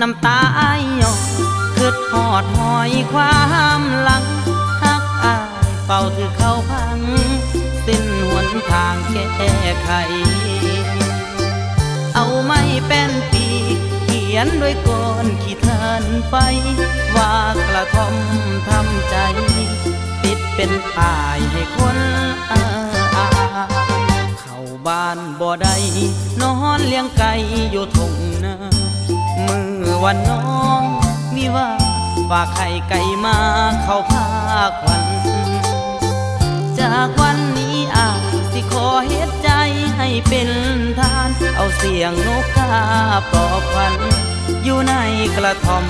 น้ำตาอายยอกคืดหอดหอยความหลังฮักอายเป่าถือเข้าพัง สิ้นหนทางแก้ไข เอาไม่เป็นปีกเขียนด้วยกนขีดเทินไป ว่ากระทอมทำใจ ติดเป็นป้ายให้คนอาอาเข้าบ้านบ่ได้นอนเลี้ยงไก่อยู่ทง วันน้องมีว่าฝากไข่ไก่มาเข้าพาควัน จากวันนี้อาจสิขอเฮ็ดใจให้เป็นทาน เอาเสียงนกกาปลอบควัน อยู่ในกระท่อม